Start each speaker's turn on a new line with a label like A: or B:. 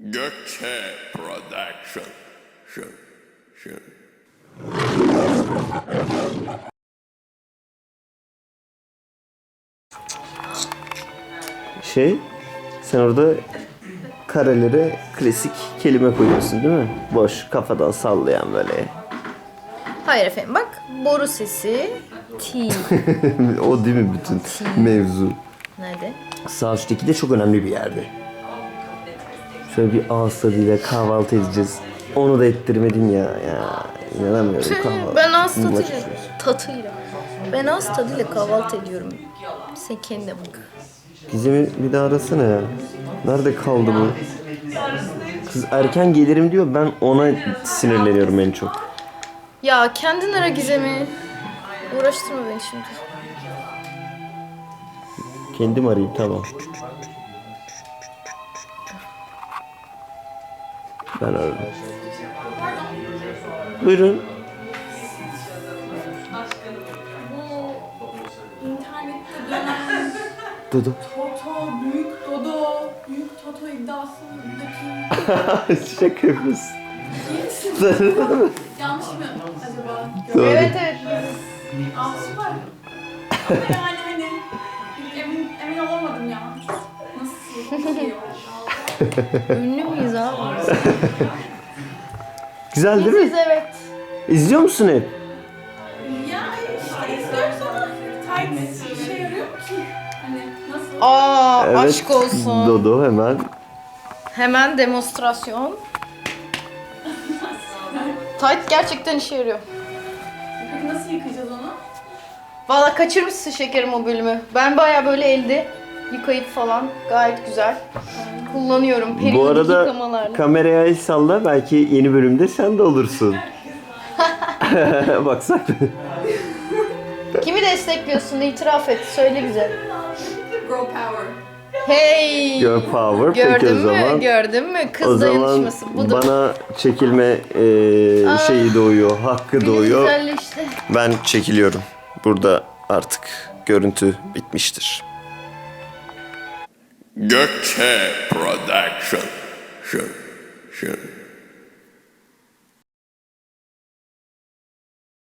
A: Gökçe Production. Şu, şu.
B: Şey, sen orada karelere klasik kelime koyuyorsun değil mi? Boş, kafadan sallayan böyle.
C: Hayır efendim bak boru sesi T.
B: o değil mi bütün mevzu?
C: Nerede?
B: Sağ üstteki de çok önemli bir yerde. Şöyle bir ağız tadıyla kahvaltı edeceğiz. Onu da ettirmedin ya. Ya inanamıyorum kahvaltı.
C: ben ağız tadıyla, tatıyla. Ben ağız tadıyla kahvaltı ediyorum. Sen kendine bak.
B: Gizem'i bir daha arasana ya. Nerede kaldı bu? Kız erken gelirim diyor. Ben ona sinirleniyorum en çok.
C: Ya kendin ara gizemi. Uğraştırma beni şimdi.
B: Kendim arayayım tamam. Ben ararım. Buyurun.
D: İnternette dönen
B: Dudu.
D: Toto, Büyük Dodo, Büyük Toto iddiasındaki
B: Şaka yapıyorsun.
D: yanlış mı acaba?
B: Doğru.
C: Evet evet.
D: Aa süper. yani hani emin, emin olamadım ya. Nasıl? Oldu?
C: Ünlü müyüz abi?
B: Güzel değil
C: Biziz
B: mi?
C: evet.
B: İzliyor musun hep?
D: Ya işte istiyoruz ama Tight işe yarıyor mu ki? Hani nasıl?
C: Aa aşk olsun.
B: Dodo hemen.
C: Hemen demonstrasyon. Tight gerçekten işe yarıyor.
D: Peki nasıl yıkayacağız onu?
C: Valla kaçırmışsın şekerim o bölümü. Ben baya böyle elde yıkayıp falan gayet güzel kullanıyorum.
B: Bu
C: Periyodik
B: arada
C: yıkamalarla.
B: kameraya el salla belki yeni bölümde sen de olursun. Baksak.
C: Kimi destekliyorsun itiraf et söyle bize.
D: Girl power.
C: Hey!
B: Girl power. Peki
C: Gördün
B: o
C: mü?
B: zaman.
C: Gördün mü? Kız
B: O zaman
C: dayanışması budur.
B: bana çekilme e, şeyi doğuyor, hakkı
C: Beni
B: doğuyor.
C: güzelleşti.
B: Ben çekiliyorum. Burada artık görüntü bitmiştir.
A: Gökçe Production. Şu, şu.